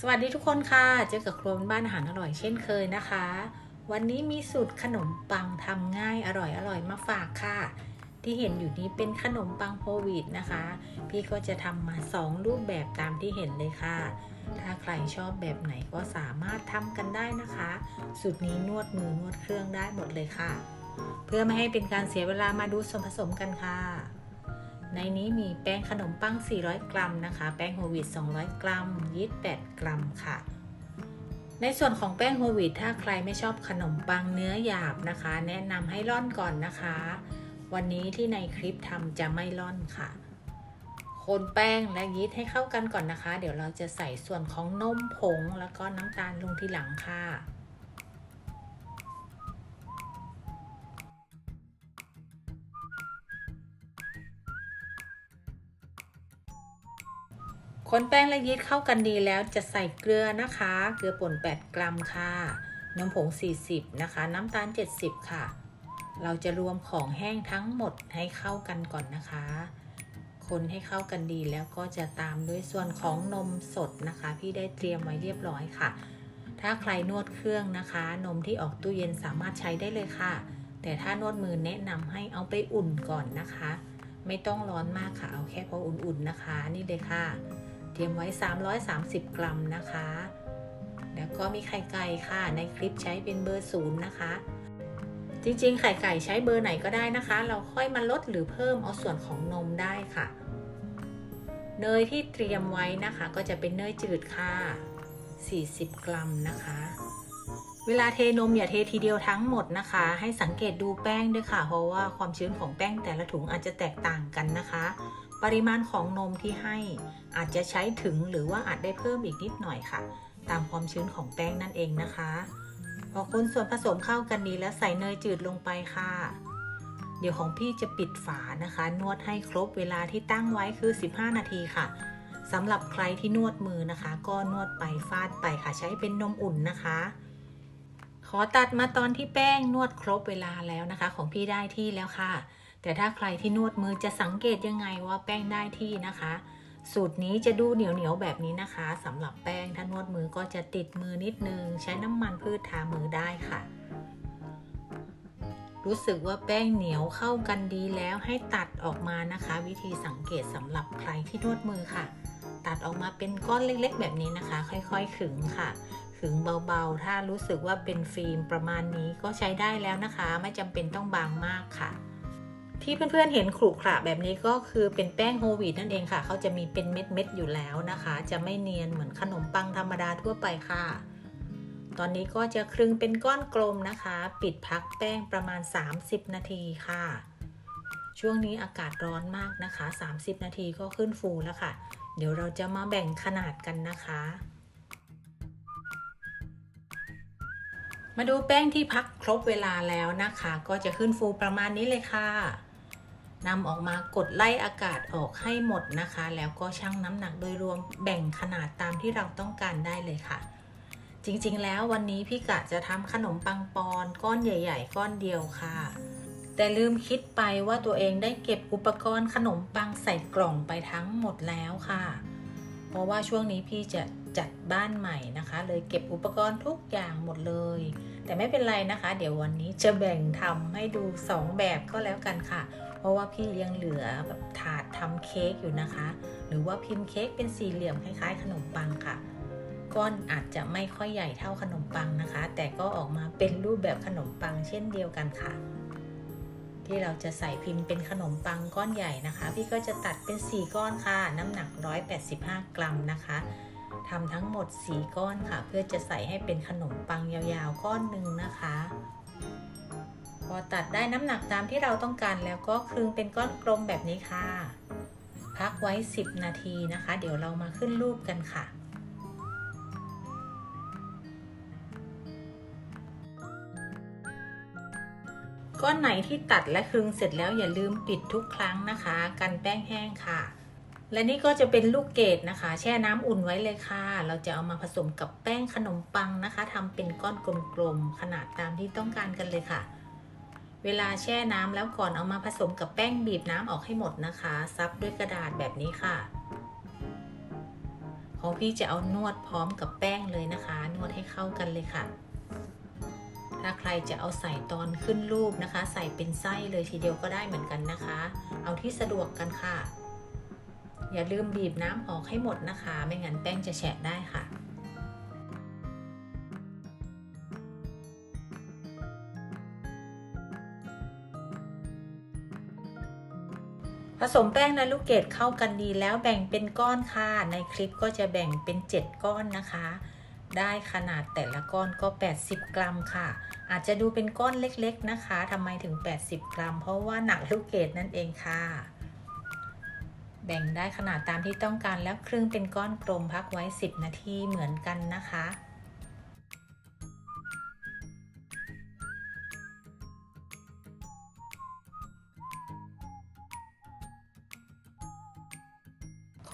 สวัสดีทุกคนค่ะ เจอกับครัวบ้านอาหารอร่อยเช่นเคยนะคะ วันนี้มีสูตรขนมปังทำง่ายอร่อยอร่อยมาฝากค่ะ ที่เห็นอยู่นี้เป็นขนมปังโควิดนะคะ พี่ก็จะทำมา 2 รูปแบบตามที่เห็นเลยค่ะ ถ้าใครชอบแบบไหนก็สามารถทำกันได้นะคะ สูตรนี้นวดมือนวดเครื่องได้หมดเลยค่ะ เพื่อไม่ให้เป็นการเสียเวลามาดูส่วนผสมกันค่ะ ในนี้มีแป้งขนมปัง 400 กรัมนะคะ แป้งโฮลวีต200 กรัมยีสต์8กรัมค่ะ ในส่วนของแป้งโฮลวีตถ้าใครไม่ชอบขนมปังเนื้อหยาบนะคะ แนะนำให้ร่อนก่อนนะคะ วันนี้ที่ในคลิปทำจะไม่ร่อนค่ะ คนแป้งและยีสต์ให้เข้ากันก่อนนะคะ เดี๋ยวเราจะใส่ส่วนของนมผงแล้วก็น้ำตาลลงทีหลังค่ะ คนแป้งและยีสต์เข้ากันดีแล้วจะใส่เกลือนะคะ เกลือป่น 8 กรัมค่ะ นมผง 40 นะคะ น้ำตาล 70 ค่ะ เราจะรวมของแห้งทั้งหมดให้เข้ากันก่อนนะคะ คนให้เข้ากันดีแล้วก็จะตามด้วยส่วนของนมสดนะคะ พี่ได้เตรียมไว้เรียบร้อยค่ะ ถ้าใครนวดเครื่องนะคะ นมที่ออกตู้เย็นสามารถใช้ได้เลยค่ะ แต่ถ้านวดมือแนะนำให้เอาไปอุ่นก่อนนะคะ ไม่ต้องร้อนมากค่ะ เอาแค่พออุ่นๆนะคะ นี่เลยค่ะ เตรียมไว้ 330 กรัมนะคะ แล้วก็มีไข่ไก่ค่ะ ในคลิปใช้เป็นเบอร์ศูนย์นะคะ จริงๆ ไข่ไก่ใช้เบอร์ไหนก็ได้นะคะ เราค่อยมาลดหรือเพิ่มเอาส่วนของนมได้ค่ะ เนยที่เตรียมไว้นะคะ ก็จะเป็นเนยจืดค่ะ 40 กรัมนะคะ เวลาเทนมอย่าเททีเดียวทั้งหมดนะคะ ให้สังเกตดูแป้งด้วยค่ะ เพราะว่าความชื้นของแป้งแต่ละถุงอาจจะแตกต่างกันนะคะ ปริมาณของนมที่ให้อาจจะใช้ถึงหรือว่าอาจได้เพิ่มอีกนิดหน่อยค่ะ ตามความชื้นของแป้งนั่นเองนะคะ พอคนส่วนผสมเข้ากันดีแล้วใส่เนยจืดลงไปค่ะ เดี๋ยวของพี่จะปิดฝานะคะ นวดให้ครบเวลาที่ตั้งไว้คือ 15 นาทีค่ะสำหรับใครที่นวดมือนะคะ ก็นวดไปฟาดไปค่ะ ใช้เป็นนมอุ่นนะคะ ขอตัดมาตอนที่แป้งนวดครบเวลาแล้วนะคะ ของพี่ได้ที่แล้วค่ะ แต่ถ้าใครที่นวดมือจะสังเกตยังไงว่าแป้งได้ที่นะคะ สูตรนี้จะดูเหนียวเหนียวๆแบบนี้นะคะสำหรับแป้งถ้านวดมือก็จะติดมือนิดนึง ใช้น้ำมันพืชทามือได้ค่ะ รู้สึกว่าแป้งเหนียวเข้ากันดีแล้วให้ตัดออกมานะคะ วิธีสังเกตสำหรับใครที่นวดมือค่ะ ตัดออกมาเป็นก้อนเล็กๆ แบบนี้นะคะ ค่อยๆขึงค่ะขึงเบาๆ ถ้ารู้สึกว่าเป็นฟิล์มประมาณนี้ก็ใช้ได้แล้วนะคะ ไม่จำเป็นต้องบางมากค่ะ ที่เพื่อนๆเห็นขรุขระแบบนี้ก็คือเป็นแป้งโฮวีตนั่นเองค่ะ เขาจะมีเป็นเม็ดๆอยู่แล้วนะคะ จะไม่เนียนเหมือนขนมปังธรรมดาทั่วไปค่ะ ตอนนี้ก็จะคลึงเป็นก้อนกลมนะคะ ปิดพักแป้งประมาณ 30 นาทีค่ะ ช่วงนี้อากาศร้อนมากนะคะ 30 นาทีก็ขึ้นฟูแล้วค่ะ เดี๋ยวเราจะมาแบ่งขนาดกันนะคะมาดูแป้งที่พักครบเวลาแล้วนะคะ ก็จะขึ้นฟูประมาณนี้เลยค่ะ นำออกมากดไล่อากาศออกให้หมดนะคะ แล้วก็ชั่งน้ำหนักโดยรวมแบ่งขนาดตามที่เราต้องการได้เลยค่ะ จริงๆ แล้ววันนี้พี่กะจะทำขนมปังปอนก้อนใหญ่ ๆ ก้อนเดียวค่ะ แต่ลืมคิดไปว่าตัวเองได้เก็บอุปกรณ์ขนมปังใส่กล่องไปทั้งหมดแล้วค่ะ เพราะว่าช่วงนี้พี่จะจัดบ้านใหม่นะคะ เลยเก็บอุปกรณ์ทุกอย่างหมดเลย แต่ไม่เป็นไรนะคะ เดี๋ยววันนี้จะแบ่งทำให้ดู 2 แบบก็แล้วกันค่ะ ราะว่าพี่ยังเหลือแบบถาดทำเค้กอยู่นะคะ หรือว่าพิมพ์เค้กเป็นสี่เหลี่ยมคล้ายๆ ขนมปังค่ะ ก้อนอาจจะไม่ค่อยใหญ่เท่าขนมปังนะคะ แต่ก็ออกมาเป็นรูปแบบขนมปังเช่นเดียวกันค่ะ ที่เราจะใส่พิมพ์เป็นขนมปังก้อนใหญ่นะคะ พี่ก็จะตัดเป็น 4 ก้อนค่ะ น้ำหนัก 185 กรัมนะคะทำทั้งหมด 4 ก้อนค่ะ เพื่อจะใส่ให้เป็นขนมปังยาวๆ ก้อนหนึ่งนะคะ พอตัดได้น้ำหนักตามที่เราต้องการแล้วก็คลึงเป็นก้อนกลมแบบนี้ค่ะ พักไว้ 10 นาทีนะคะ เดี๋ยวเรามาขึ้นรูปกันค่ะก้อนไหนที่ตัดและคลึงเสร็จแล้วอย่าลืมปิดทุกครั้งนะคะ กันแป้งแห้งค่ะ และนี่ก็จะเป็นลูกเกดนะคะ แช่น้ำอุ่นไว้เลยค่ะ เราจะเอามาผสมกับแป้งขนมปังนะคะทำเป็นก้อนกลมๆขนาดตามที่ต้องการกันเลยค่ะ เวลาแช่น้ำแล้วก่อนเอามาผสมกับแป้งบีบน้ำออกให้หมดนะคะ ซับด้วยกระดาษแบบนี้ค่ะ ของพี่จะเอานวดพร้อมกับแป้งเลยนะคะ นวดให้เข้ากันเลยค่ะ ถ้าใครจะเอาใส่ตอนขึ้นรูปนะคะ ใส่เป็นไส้เลยทีเดียวก็ได้เหมือนกันนะคะ เอาที่สะดวกกันค่ะ อย่าลืมบีบน้ำออกให้หมดนะคะ ไม่งั้นแป้งจะแฉะได้ค่ะ ผสมแป้งและลูกเกดเข้ากันดีแล้วแบ่งเป็นก้อนค่ะ ในคลิปก็จะแบ่งเป็น 7 ก้อนนะคะ ได้ขนาดแต่ละก้อนก็ 80 กรัมค่ะ อาจจะดูเป็นก้อนเล็กๆนะคะทำไมถึง 80 กรัม เพราะว่าหนักลูกเกดนั่นเองค่ะ แบ่งได้ขนาดตามที่ต้องการแล้วครึ่งเป็นก้อนกลมพักไว้ 10 นาทีเหมือนกันนะคะ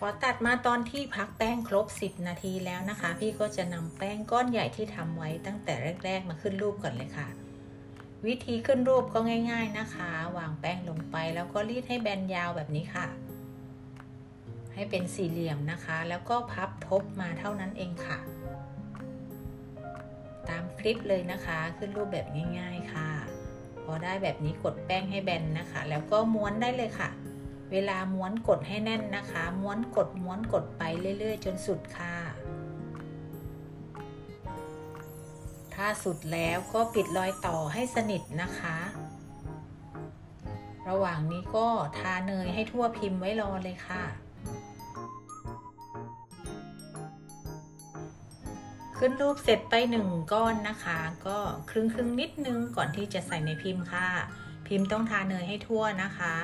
ขอตัดมาตอนที่พักแป้งครบ 10 นาทีแล้วนะคะ พี่ก็จะนำแป้งก้อนใหญ่ที่ทำไว้ตั้งแต่แรก ๆ มาขึ้นรูปก่อนเลยค่ะ วิธีขึ้นรูปก็ง่าย ๆนะคะ วางแป้งลงไปแล้วก็รีดให้แบนยาวแบบนี้ค่ะ ให้เป็นสี่เหลี่ยมนะคะ แล้วก็พับทบมาเท่านั้นเองค่ะ ตามคลิปเลยนะคะขึ้นรูปแบบง่าย ๆค่ะ พอได้แบบนี้กดแป้งให้แบนนะคะ แล้วก็ม้วนได้เลยค่ะ เวลาม้วนกดให้แน่นนะคะ ม้วนกดม้วนกดไปเรื่อย ๆ จนสุดค่ะ ถ้าสุดแล้วก็ปิดรอยต่อให้สนิทนะคะ ระหว่างนี้ก็ทาเนยให้ทั่วพิมพ์ไว้รอเลยค่ะ ขึ้นรูปเสร็จไปหนึ่งก้อนนะคะ ก็ครึ่งครึ่งนิดนึงก่อนที่จะใส่ในพิมพ์ค่ะ พิมพ์ต้องทาเนยให้ทั่วนะคะ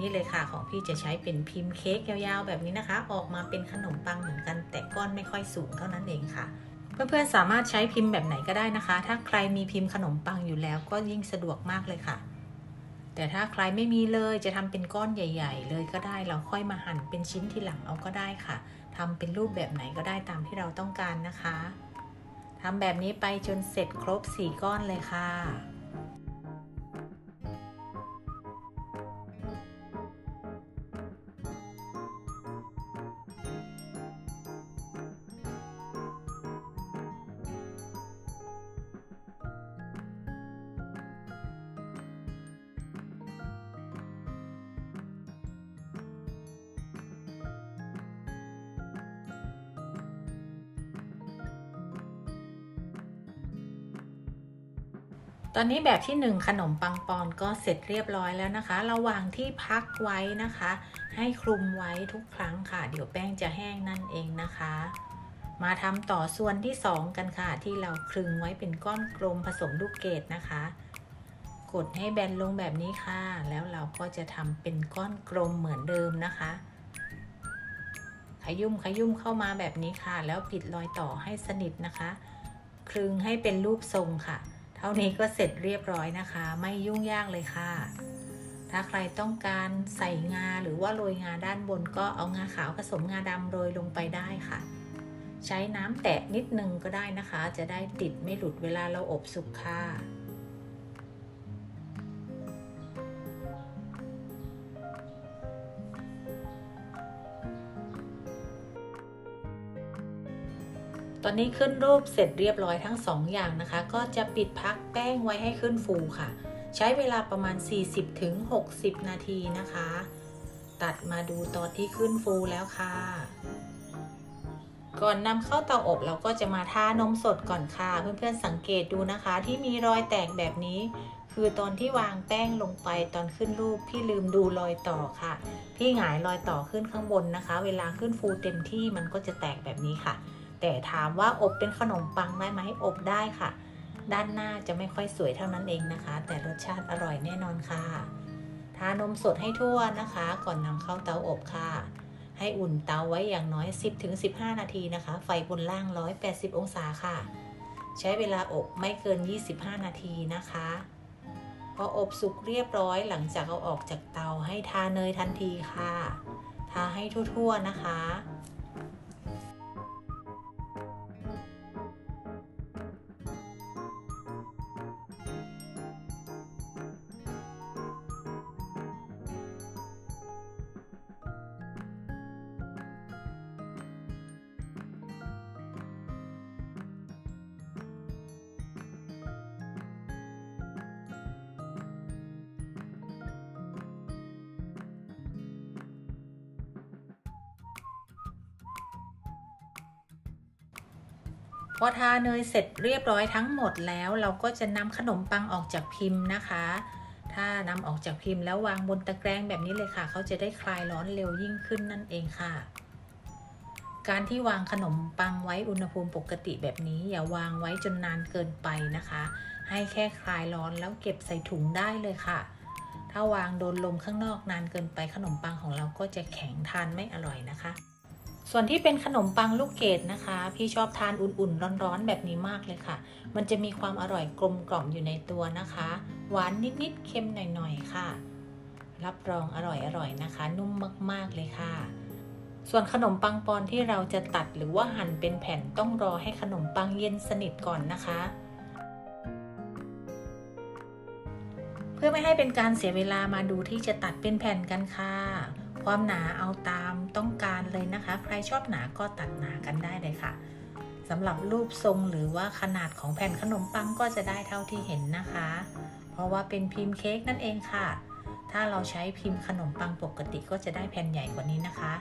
นี่เลยค่ะของพี่จะใช้เป็นพิมพ์เค้กยาวๆ แบบนี้นะคะ ออกมาเป็นขนมปังเหมือนกัน แต่ก้อนไม่ค่อยสูงเท่านั้นเองค่ะ เพื่อนๆสามารถใช้พิมพ์แบบไหนก็ได้นะคะ ถ้าใครมีพิมพ์ขนมปังอยู่แล้วก็ยิ่งสะดวกมากเลยค่ะ แต่ถ้าใครไม่มีเลยจะทำเป็นก้อนใหญ่ ๆ เลยก็ได้เราค่อยมาหั่นเป็นชิ้นทีหลังเอาก็ได้ค่ะทำเป็นรูปแบบไหนก็ได้ตามที่เราต้องการนะคะทำแบบนี้ไปจนเสร็จครบ 4 ก้อนเลยค่ะ ตอนนี้แบบที่ 1 ขนมปังปอนก็เสร็จเรียบร้อยแล้วนะคะ ระหว่างที่พักไว้นะคะ ให้คลุมไว้ทุกครั้งค่ะ เดี๋ยวแป้งจะแห้งนั่นเองนะคะ มาทำต่อส่วนที่ 2 กันค่ะ ที่เราคลึงไว้เป็นก้อนกลมผสมลูกเกดนะคะ กดให้แบนลงแบบนี้ค่ะ แล้วเราก็จะทำเป็นก้อนกลมเหมือนเดิมนะคะ ขยุ่มขยุ่มเข้ามาแบบนี้ค่ะ แล้วปิดรอยต่อให้สนิทนะคะ คลึงให้เป็นรูปทรงค่ะ ท่านี้ก็เสร็จเรียบร้อยนะคะ ไม่ยุ่งยากเลยค่ะ ถ้าใครต้องการใส่งาหรือว่าโรยงาด้านบนก็เอางาขาวผสมงาดำโรยลงไปได้ค่ะ ใช้น้ำแตะนิดนึงก็ได้นะคะ จะได้ติดไม่หลุดเวลาเราอบสุกค่ะ ตอนนี้ขึ้นรูปเสร็จเรียบร้อยทั้ง 2 อย่างนะคะ ก็จะปิดพักแป้งไว้ให้ขึ้นฟูค่ะ ใช้เวลาประมาณ 40-60 นาทีนะคะ ตัดมาดูตอนที่ขึ้นฟูแล้วค่ะ ก่อนนำเข้าเตาอบเราก็จะมาทานมสดก่อนค่ะ เพื่อนๆสังเกตดูนะคะ ที่มีรอยแตกแบบนี้ คือตอนที่วางแป้งลงไปตอนขึ้นรูปพี่ลืมดูรอยต่อค่ะ พี่หงายรอยต่อขึ้นข้างบนนะคะ เวลาขึ้นฟูเต็มที่มันก็จะแตกแบบนี้ค่ะ แต่ถามว่าอบเป็นขนมปังได้ไหมอบได้ค่ะ ด้านหน้าจะไม่ค่อยสวยเท่านั้นเองนะคะ แต่รสชาติอร่อยแน่นอนค่ะทานมสดให้ทั่วนะคะ ก่อนนำเข้าเตาอบค่ะ ให้อุ่นเตาไว้อย่างน้อย 10-15 นาทีนะคะ ไฟบนล่าง 180 องศาค่ะ ใช้เวลาอบไม่เกิน 25 นาทีนะคะพออบสุกเรียบร้อยหลังจากเอาออกจากเตาให้ทาเนยทันทีค่ะ ทาให้ทั่วๆนะคะ อทาเนยเสร็จเรียบร้อยทั้งหมดแล้ว เราก็จะนำขนมปังออกจากพิมพ์นะคะ ถ้านำออกจากพิมพ์แล้ววางบนตะแกรงแบบนี้เลยค่ะ เขาจะได้คลายร้อนเร็วยิ่งขึ้นนั่นเองค่ะ การที่วางขนมปังไว้อุณหภูมิปกติแบบนี้ อย่าวางไว้จนนานเกินไปนะคะ ให้แค่คลายร้อนแล้วเก็บใส่ถุงได้เลยค่ะ ถ้าวางโดนลมข้างนอกนานเกินไปขนมปังของเราก็จะแข็งทานไม่อร่อยนะคะ ส่วนที่เป็นขนมปังลูกเกดนะคะ พี่ชอบทานอุ่นๆ ร้อนๆ แบบนี้มากเลยค่ะ มันจะมีความอร่อยกลมกล่อมอยู่ในตัวนะคะ หวานนิดๆ เค็มหน่อยๆ ค่ะ รับรองอร่อยๆ นะคะ นุ่มมากๆ เลยค่ะ ส่วนขนมปังปอนที่เราจะตัดหรือว่าหั่นเป็นแผ่นต้องรอให้ขนมปังเย็นสนิทก่อนนะคะ เพื่อไม่ให้เป็นการเสียเวลามาดูที่จะตัดเป็นแผ่นกันค่ะ ความหนาเอาตามต้องการ รชอบหนาก็ตัดหนากันได้เลยค่ะสำหรับรูปทรงหรือว่าขนาดของแผ่นขนมปังก็จะได้เท่าที่เห็นนะคะ เพราะว่าเป็นพิมพ์เค้กนั่นเองค่ะ ถ้าเราใช้พิมพ์ขนมปังปกติก็จะได้แผ่นใหญ่กว่านี้นะคะ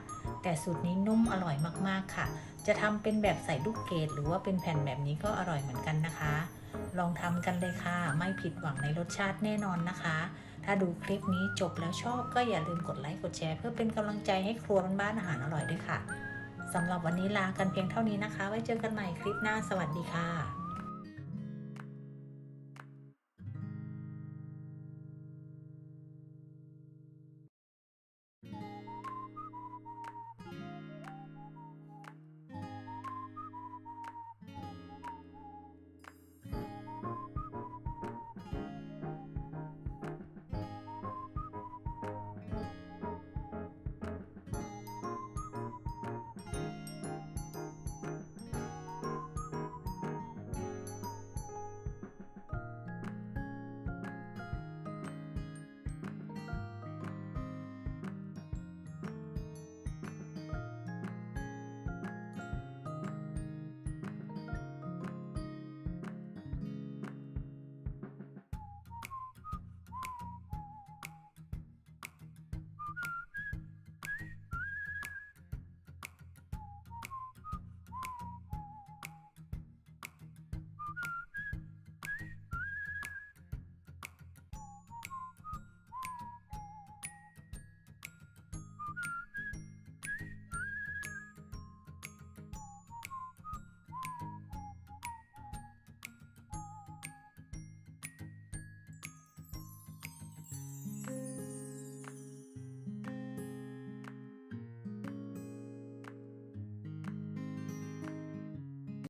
แต่สูตรนี้นุ่มอร่อยมากๆค่ะ จะทำเป็นแบบใส่ลูกเกดหรือว่าเป็นแผ่นแบบนี้ก็อร่อยเหมือนกันนะคะ ลองทำกันเลยค่ะ ไม่ผิดหวังในรสชาติแน่นอนนะคะ ถ้าดูคลิปนี้จบแล้วชอบก็อย่าลืมกดไลค์กดแชร์ เพื่อเป็นกำลังใจให้ครัวบ้านอาหารอร่อยด้วยค่ะสำหรับวันนี้ลากันเพียงเท่านี้นะคะ ไว้เจอกันใหม่คลิปหน้าสวัสดีค่ะ